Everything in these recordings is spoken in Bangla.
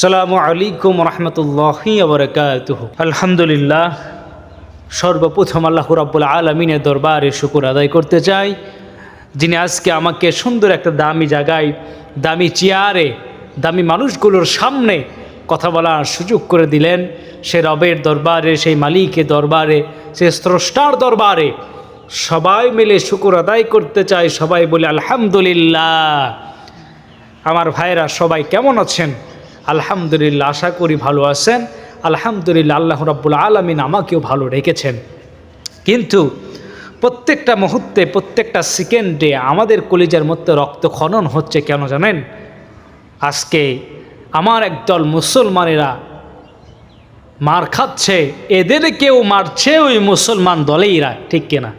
আসসালামু আলাইকুম রহমতুল্লাহি আলহামদুলিল্লাহ, সর্বপ্রথম আল্লাহ রাব্বুল আলমিনের দরবারে শুকুর আদায় করতে চাই, যিনি আজকে আমাকে সুন্দর একটা দামি জায়গায়, দামি চেয়ারে, দামি মানুষগুলোর সামনে কথা বলার সুযোগ করে দিলেন। সে রবের দরবারে, সেই মালিকের দরবারে, সে স্রষ্টার দরবারে সবাই মিলে শুকুর আদায় করতে চাই। সবাই বলে, আলহামদুলিল্লাহ। আমার ভাইরা সবাই কেমন আছেন? আলহামদুলিল্লাহ, আশা করি ভালো আছেন। আলহামদুলিল্লাহ, আল্লাহ রাব্বুল আলমিন আমাকেও ভালো রেখেছেন। কিন্তু প্রত্যেকটা মুহূর্তে, প্রত্যেকটা সেকেন্ডে আমাদের কলিজার মধ্যে রক্ত খনন হচ্ছে কেন জানেন? আজকে আমার একদল মুসলমানেরা মার খাচ্ছে, এদের কেউ মারছে ওই মুসলমান দলেইরা ঠিক কিনা?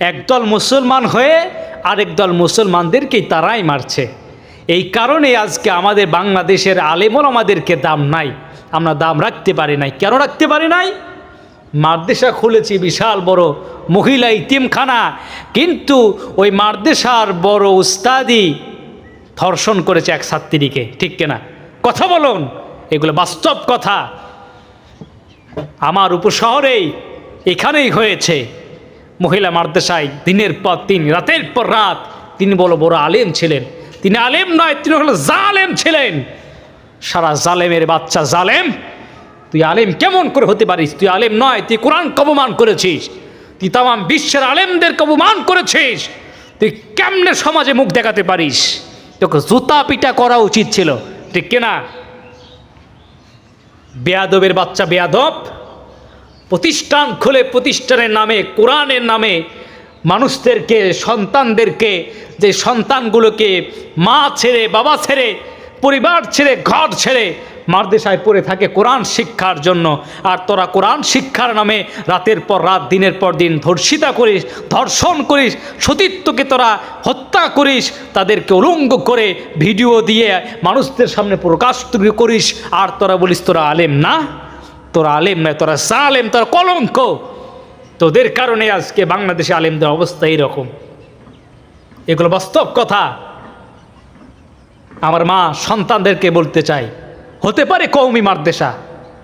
একদল মুসলমান হয়ে আরেক দল মুসলমানদেরকেই তারাই মারছে। এই কারণে আজকে আমাদের বাংলাদেশের আলেমন আমাদেরকে দাম নাই। আমরা দাম রাখতে পারি নাই। কেন রাখতে পারি নাই? মারদেশা খুলেছি বিশাল বড় মহিলা ইতিমখানা। কিন্তু ওই মারদেশার বড় উস্তাদি ধর্ষণ করেছে এক ছাত্রীকে। ঠিক কেনা? কথা বলুন। এগুলো বাস্তব কথা। আমার উপশহরেই এখানেই হয়েছে। মহিলা মাদ্রাসায় দিনের পর দিন, রাতের পর রাত তিনি বড় বড় আলেম ছিলেন। তিনি আলেম নয়, তিনি হলো জালেম ছিলেন। সারা জালেমের বাচ্চা জালেম। তুই আলেম কেমন করে হতে পারিস? তুই আলেম নয়, তুই কোরআন কবমান করেছিস। তুই তাম বিশ্বের আলেমদের কবমান করেছিস। তুই কেমনে সমাজে মুখ দেখাতে পারিস? তোকে জুতা পিটা করা উচিত ছিল। ঠিক কিনা? বেয়াদবের বাচ্চা বেয়াদব। প্রতিষ্ঠান খুলে প্রতিষ্ঠানের নামে, কোরআনের নামে মানুষদেরকে, সন্তানদেরকে, যে সন্তানগুলোকে মা ছেড়ে, বাবা ছেড়ে, পরিবার ছেড়ে, ঘর ছেড়ে মারদেশায় পড়ে থাকে কোরআন শিক্ষার জন্য। আর তোরা কোরআন শিক্ষার নামে রাতের পর রাত, দিনের পর দিন ধর্ষিতা করিস, ধর্ষণ করিস, সতীত্বকে তোরা হত্যা করিস, তাদেরকে উলঙ্গ করে ভিডিও দিয়ে মানুষদের সামনে প্রকাশ তুলি করিস। আর তোরা বলিস, তোরা আলেম না? তোরা আলেম নয়, তোরা সালেম, তোরা কলঙ্ক। তোদের কারণে আজকে বাংলাদেশে আলেমদের অবস্থা এইরকম। এগুলো বাস্তব কথা। আমার মা সন্তানদেরকে বলতে চাই হতে পারে কৌমি মারদেশা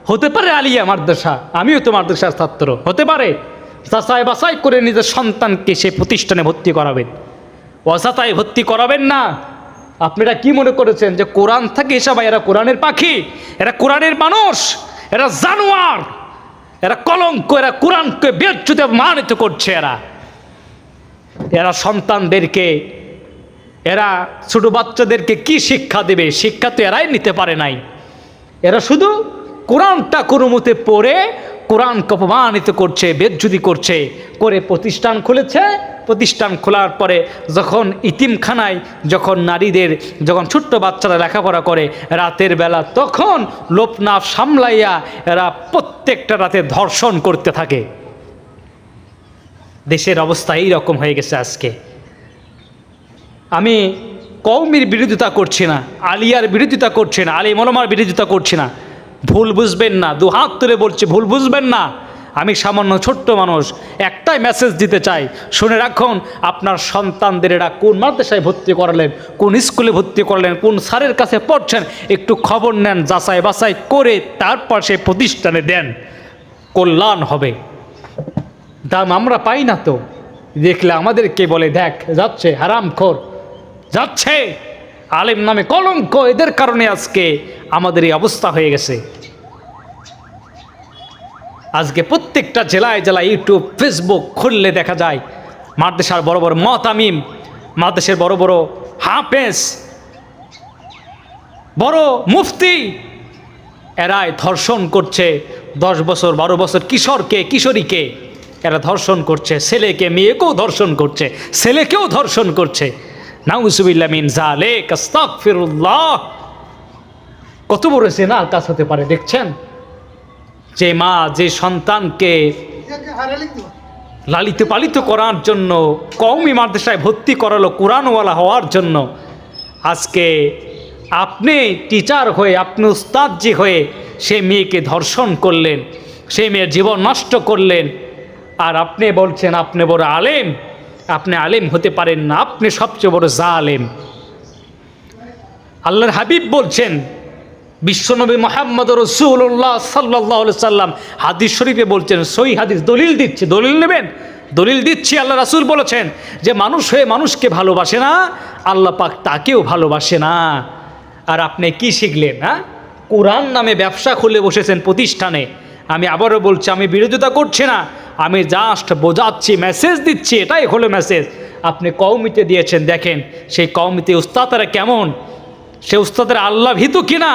হতে পারে আলিয়া মারদেশা আমিও তো মারদেশার ছাত্র, হতে পারে। যাচাই বাছাই করে নিজের সন্তানকে সে প্রতিষ্ঠানে ভর্তি করাবেন। অযাচাই ভর্তি করাবেন না। আপনারা কি মনে করেছেন যে কোরআন থাকে এসব এরা কোরআনের পাখি? এরা কোরআনের মানুষ? এরা জানোয়ার? এরা কলঙ্ক, এরা কোরআনকে বেচ্যুতে মানিত করছে এরা। এরা সন্তানদেরকে, এরা ছোটো বাচ্চাদেরকে কি শিক্ষা দেবে? শিক্ষা তো এরাই নিতে পারে নাই। এরা শুধু কোরআনটা কোনো মতে পড়ে কোরআনকে অপমানিত করছে বেজ্জুদি করছে, করে প্রতিষ্ঠান খুলেছে। প্রতিষ্ঠান খোলার পরে যখন ইতিমখানায় যখন নারীদের, যখন ছোট্ট বাচ্চারা লেখাপড়া করে রাতের বেলা, তখন লোপনাফ সামলাইয়া এরা প্রত্যেকটা রাতে ধর্ষণ করতে থাকে। দেশের অবস্থা এই রকম হয়ে গেছে আজকে। আমি কৌমির বিরোধিতা করছি না, আলিয়ার বিরোধিতা করছি না, আলী মলমার বিরোধিতা করছি না। ভুল বুঝবেন না, দু হাত তুলে বলছি, ভুল বুঝবেন না। আমি সামান্য ছোট্ট মানুষ, একটাই মেসেজ দিতে চাই। শুনে রাখুন, আপনার সন্তানদের এরা কোন মাদ্রাসায় ভর্তি করালেন, কোন স্কুলে ভর্তি করলেন, কোন স্যারের কাছে পড়ছেন, একটু খবর নেন, যাচাই বাছাই করে তারপর সে প্রতিষ্ঠানে দেন। কল্যাণ হবে। দাম আমরা পাই না তো। দেখলে আমাদেরকে বলে, দেখ, যাচ্ছে হারাম খোর যাচ্ছে। আলেম নামে কলঙ্ক এদের কারণে আজকে আমাদের এই অবস্থা হয়ে গেছে। আজকে প্রত্যেকটা জেলায় জেলায় ইউটিউব, ফেসবুক খুললে দেখা যায়, মাদ্রাসার বড় বড় মতামিম মাদ্রাসের বড় বড় হাফেজ, বড় মুফতি, এরাই ধর্ষণ করছে দশ বছর, বারো বছর কিশোরকে, কিশোরীকে। এরা ধর্ষণ করছে, ছেলেকে, মেয়েকেও ধর্ষণ করছে, ছেলেকেও ধর্ষণ করছে। মিন জালে কত বড় সেনার কাজ হতে পারে, দেখছেন? যে মা, যে সন্তানকে লালিত পালিত করার জন্য, কওমি মাদ্রাসায় ভর্তি করালো কোরআনওয়ালা হওয়ার জন্য। আজকে আপনি টিচার হয়ে, আপনি উস্তাদ যে হয়ে সে মেয়েকে ধর্ষণ করলেন, সেই মেয়ের জীবন নষ্ট করলেন, আর আপনি বলছেন, আপনি বড় আলেম। আপনি আলেম হতে পারেন না, আপনি সবচেয়ে বড় জা আলেম আল্লাহর হাবিব বলছেন, বিশ্বনবী মোহাম্মদ রসুল্লাহ সাল্লাহ সাল্লাম হাদিস শরীফে বলছেন সই হাদিস দলিল দিচ্ছে, দলিল নেবেন? দলিল দিচ্ছি, আল্লাহ রাসুল বলেছেন যে মানুষ হয়ে মানুষকে ভালোবাসে না, আল্লাহ পাক তাকেও ভালোবাসে না। আর আপনি কি শিখলেন হ্যাঁ? কোরআন নামে ব্যবসা খুলে বসেছেন প্রতিষ্ঠানে। আমি আবারও বলছি, আমি বিরোধিতা করছি না আমি জাস্ট বোঝাচ্ছি মেসেজ দিচ্ছি, এটাই হলো মেসেজ আপনি কৌমিতে দিয়েছেন, দেখেন, সেই কৌমিতে উস্তাদারা কেমন? সে উস্তাদের আল্লাহ ভীতু কিনা?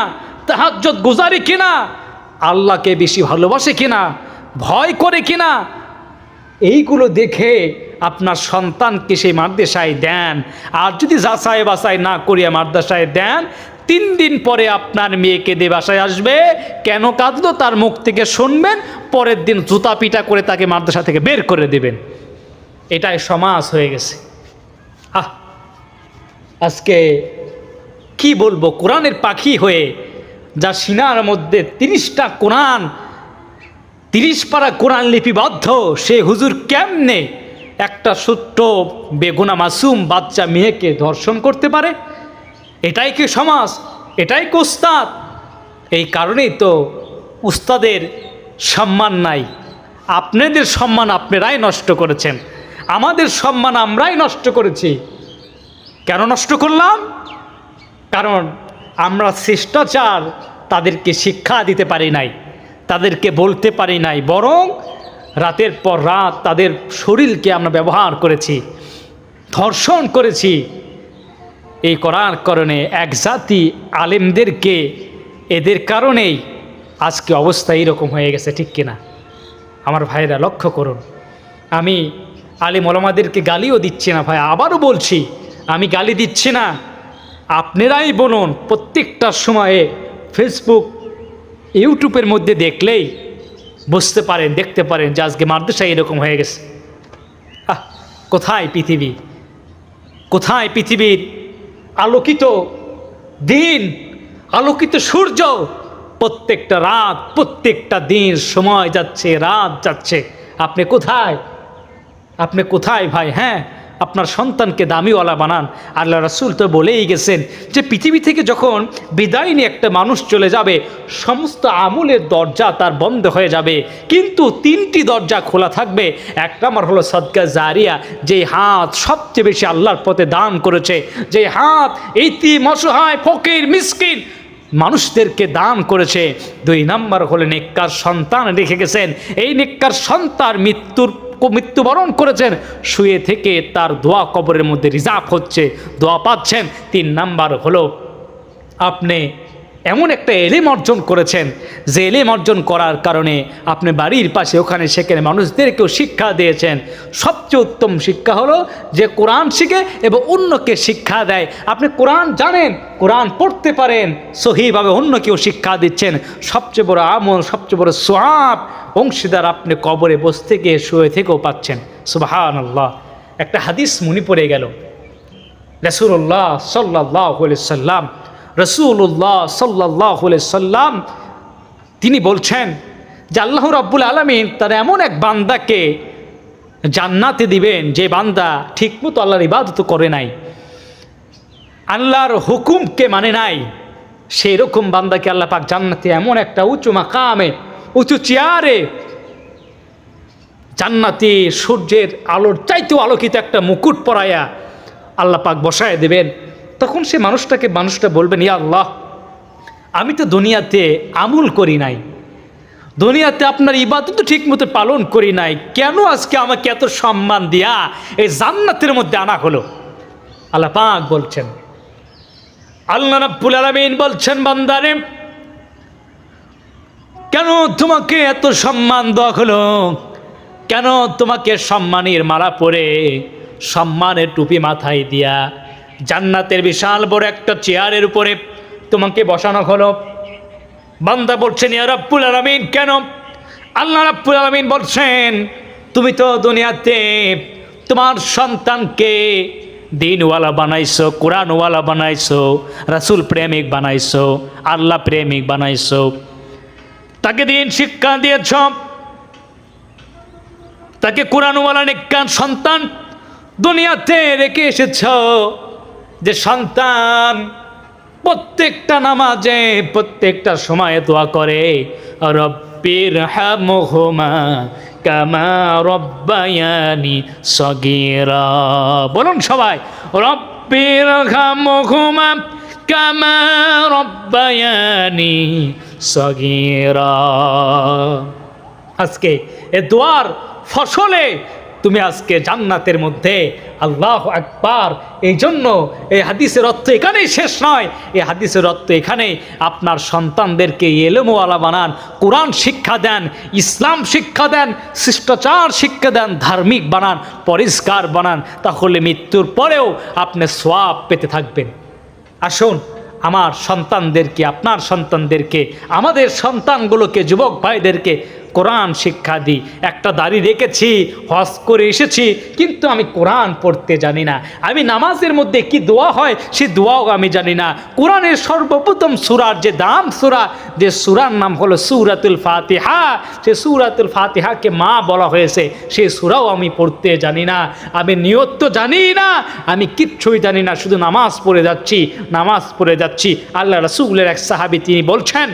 তাহাজ্জত গুজারি কিনা? আল্লাহকে বেশি ভালোবাসে কিনা? ভয় করে কিনা? এইগুলো দেখে আপনার সন্তানকে সেই মাদ্রাসায় দেন। আর যদি যাচাই বাছাই না করিয়া মাদ্রাসায় দেন তিন দিন পরে আপনার মেয়েকে দিয়ে বাসায় আসবে। কেন কাঁদলো? তার মুখ থেকে শুনবেন, পরের দিন জুতা পিটা করে তাকে মাদ্রাসা থেকে বের করে দেবেন। এটাই সমাজ হয়ে গেছে। আহ, আজকে কি বলব? কোরআনের পাখি হয়ে যা সিনার মধ্যে তিরিশটা কোরআন, তিরিশ পারা কোরআন লিপিবদ্ধ, সে হুজুর কেমনে একটা ছোট্ট বেগুনা মাসুম বাচ্চা মেয়েকে ধর্ষণ করতে পারে? এটাই কি সমাজ? এটাই কি উস্তাদ? এই কারণেই তো উস্তাদের সম্মান নাই। আপনাদের সম্মান আপনারাই নষ্ট করেছেন। আমাদের সম্মান আমরাই নষ্ট করেছি। কেন নষ্ট করলাম? কারণ আমরা শিষ্টাচার তাদেরকে শিক্ষা দিতে পারি নাই, তাদেরকে বলতে পারি নাই, বরং রাতের পর রাত তাদের শরীরকে আমরা ব্যবহার করেছি, ধর্ষণ করেছি এই করার কারণে এক জাতি আলেমদেরকে এদের কারণেই আজকে অবস্থা এইরকম হয়ে গেছে, ঠিক কিনা? আমার ভাইরা লক্ষ্য করুন। আমি আলিম ওলামাদেরকে গালিও দিচ্ছি না ভাই, আবারও বলছি, আমি গালি দিচ্ছি না। আপনারাই বলুন, প্রত্যেকটা সময়ে ফেসবুক ইউটিউবের মধ্যে দেখলেই বুঝতে পারেন, দেখতে পারেন যে আজকে মাদ্রাসা এরকম হয়ে গেছে। কোথায় পৃথিবী? কোথায় পৃথিবীর আলোকিত দিন, আলোকিত সূর্য। প্রত্যেকটা রাত, প্রত্যেকটা দিন সময় যাচ্ছে, রাত যাচ্ছে। আপনি কোথায়? আপনি কোথায় ভাই? হ্যাঁ আপনার সন্তানকে দামিওয়ালা বানান। আল্লাহ রাসুল তো বলেই গেছেন যে পৃথিবী থেকে যখন বিদায় নিয়ে একটা মানুষ চলে যাবে, সমস্ত আমলের দরজা তার বন্ধ হয়ে যাবে। কিন্তু তিনটি দরজা খোলা থাকবে। এক নম্বর হলো সদকা জারিয়া যে হাত সবচেয়ে বেশি আল্লাহর পথে দান করেছে। যে হাত ইতি মসহায়, ফকির, মিসকিন মানুষদেরকে দান করেছে। দুই নাম্বার হলে নেককার সন্তান রেখে গেছেন। এই নেককার সন্তান মৃত্যুর মৃত্যুবরণ করেছেন। শুয়ে থেকে তার দোয়া কবরের মধ্যে রিজার্ভ হচ্ছে, দোয়া পাচ্ছেন। তিন নাম্বার হলো, আপনি এমন একটা এলেম অর্জন করেছেন যে এলেম অর্জন করার কারণে আপনি বাড়ির পাশে ওখানে সেখানে মানুষদেরকেও শিক্ষা দিয়েছেন। সবচেয়ে উত্তম শিক্ষা হলো যে কোরআন শিখে এবং অন্যকে শিক্ষা দেয়। আপনি কোরআন জানেন, কোরআন পড়তে পারেন, সহিভাবে অন্য কেউ শিক্ষা দিচ্ছেন। সবচেয়ে বড় আমল, সবচেয়ে বড় সোয়াব অংশীদার আপনি কবরে বসতে গিয়ে শুয়ে থেকেও পাচ্ছেন। সুবাহান আল্লাহ একটা হাদিস মনে পড়ে গেল। রসুল্লাহ সাল্লাহ সাল্লাম রসুল্লাহ সাল্লাহ সাল্লাম, তিনি বলছেন যে আল্লাহ রাব্বুল আলমিন তার এমন এক বান্দাকে জান্নাতে দিবেন যে বান্দা ঠিকমতো আল্লাহর ইবাদত করে নাই, আল্লাহর হুকুমকে মানে নাই সেই রকম বান্দাকে আল্লাহ পাক জান্নাতে এমন একটা উঁচু মাকামে, উঁচু চেয়ারে জান্নাতি সূর্যের আলোর চাইতেও আলোকিত একটা মুকুট পরায়া আল্লাহ পাক বসায় দেবেন। তখন সে মানুষটাকে, মানুষটা বলবেন ইয়া আল্লাহ, আমি তো দুনিয়াতে আমুল করি নাই। দুনিয়াতে আপনার ইবাদত তো ঠিক মতো পালন করি নাই। কেন আজকে আমাকে এত সম্মান দিয়া এই জান্নাতের মধ্যে আনা হলো? আল্লাহ পাক বলছেন, আল্লাহ রাব্বুল আলামিন বলছেন, বান্দারে, কেন তোমাকে এত সম্মান দেওয়া হলো? কেন তোমাকে সম্মানের মালা পরে সম্মানের টুপি মাথায় দিয়া জান্নাতের বিশাল বড় একটা চেয়ারের উপরে তোমাকে বসানো হলো। বান্দা বলছেন, ইয়া রাব্বুল আলামিন, কেন? আল্লাহ রাব্বুল আলামিন বলছেন, তুমি তো দুনিয়াতে তোমার সন্তানকে দিনওয়ালা বানাইছো, কোরআনওয়ালা বানাইছো, রাসূল প্রেমিক বানাইছো, আল্লাহ প্রেমিক বানাইছো। তাকে দিন শিক্ষা দিয়েছ। তাকে কোরআনওয়ালা নিকান সন্তান দুনিয়াতে রেখে এসেছ। যে সন্তান প্রত্যেকটা নামাজে, প্রত্যেকটা সময়ে দোয়া করে রব্বির হামহুমা কামা রব্বায়ানি সগীরা। বলুন সবাই রব্বির হামহুমা কামা রব্বায়ানি সগীরা। আজকে এ দোয়ার ফসলে তুমি আজকে জান্নাতের মধ্যে, আল্লাহ আকবার। এই জন্য এই হাদিসের অর্থ এখানেই শেষ নয়। এই হাদিসের অর্থ এখানে আপনার সন্তানদেরকে এলেমওয়ালা বানান, কোরআন শিক্ষা দেন, ইসলাম শিক্ষা দেন, শিষ্টাচার শিক্ষা দেন, ধার্মিক বানান, পরিষ্কার বানান, তাহলে মৃত্যুর পরেও আপনি সোয়াব পেতে থাকবেন। আসুন, আমার সন্তানদেরকে, আপনার সন্তানদেরকে, আমাদের সন্তানগুলোকে, যুবক ভাইদেরকে কোরআন শিক্ষা দিই একটা দাড়ি রেখেছি, হজ করে এসেছি, কিন্তু আমি কোরআন পড়তে জানি না। আমি নামাজের মধ্যে কি দোয়া হয়, সে দোয়াও আমি জানি না। কোরআনের সর্বপ্রথম সুরার যে দাম সুরা, যে সুরার নাম হলো সুরাতুল ফাতিহা, সে সুরাতুল ফাতিহাকে মা বলা হয়েছে, সে সুরাও আমি পড়তে জানি না। আমি নিয়ত তো জানি না, আমি কিচ্ছুই জানি না, শুধু নামাজ পড়ে যাচ্ছি, নামাজ পড়ে যাচ্ছি। আল্লাহ রসুলের এক সাহাবি তিনি বলছেন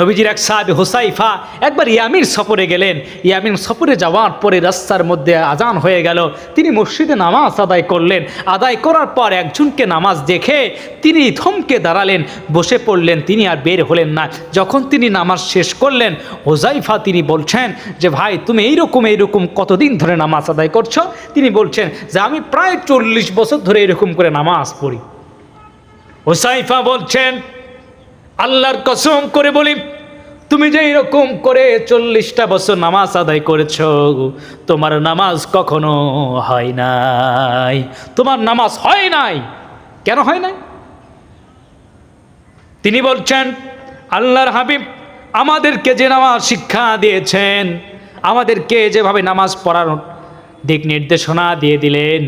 নবীজির এক সাহাবি হোসাইফা একবার ইয়ামির সফরে গেলেন। ইয়ামিন সফরে যাওয়ার পরে রাস্তার মধ্যে আজান হয়ে গেল। তিনি মসজিদে নামাজ আদায় করলেন। আদায় করার পর একজনকে নামাজ দেখে তিনি থমকে দাঁড়ালেন। বসে পড়লেন, তিনি আর বের হলেন না। যখন তিনি নামাজ শেষ করলেন, হোজাইফা তিনি বলছেন যে, ভাই, তুমি এইরকম এইরকম কতদিন ধরে নামাজ আদায় করছ? তিনি বলছেন যে, আমি প্রায় চল্লিশ বছর ধরে এরকম করে নামাজ পড়ি। হোসাইফা বলছেন আল্লাহর কসম করে বলি, তুমি যে এরকম করে চল্লিশটা বছর নামাজ আদায় করেছ, তোমার নামাজ কখনো হয় নাই। তোমার নামাজ হয় নাই। কেন হয় নাই? তিনি বলছেন, আল্লাহর হাবিব আমাদেরকে যে নামাজ শিক্ষা দিয়েছেন, আমাদেরকে যেভাবে নামাজ পড়ার দিক নির্দেশনা দিয়ে দিলেন,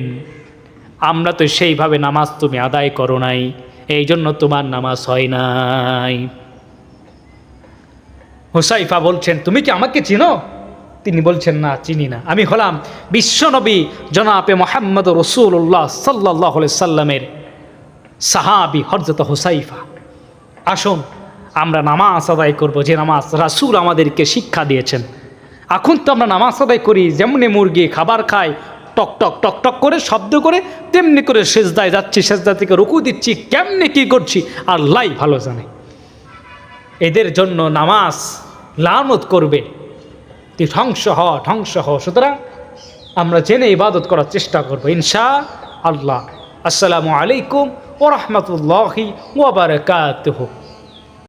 আমরা তো সেইভাবে নামাজ তুমি আদায় করো নাই। এই জন্য তোমার নামাজ হয় নাই। হুসাইফা বলছেন, তুমি কি আমাকে চিনো? তিনি বলছেন, না, চিনি না। আমি হলাম বিশ্বনবী জনাপে মোহাম্মদ রসুল্লাহ সাল্লাহ সাল্লামের সাহাবি হরজত হুসাইফা। আসুন, আমরা নামাজ আদায় করব, যে নামাজ রাসুল আমাদেরকে শিক্ষা দিয়েছেন। এখন তো আমরা নামাজ আদায় করি, যেমনি মুরগি খাবার খায় টক টক টক টক করে, শব্দ করে, তেমনি করে সেজদায় যাচ্ছি, সেজদা থেকে রুকু দিচ্ছি, কেমনি কি করছি আল্লাহ ভালো জানে। এদের জন্য নামাজ লানত করবে। তুই ধ্বংস হ ধ্বংস হ। সুতরাং আমরা জেনে ইবাদত করার চেষ্টা করব, ইনশা আল্লাহ। আসসালামু আলাইকুম ওরহমতুল্লাহি ওবরকাতহ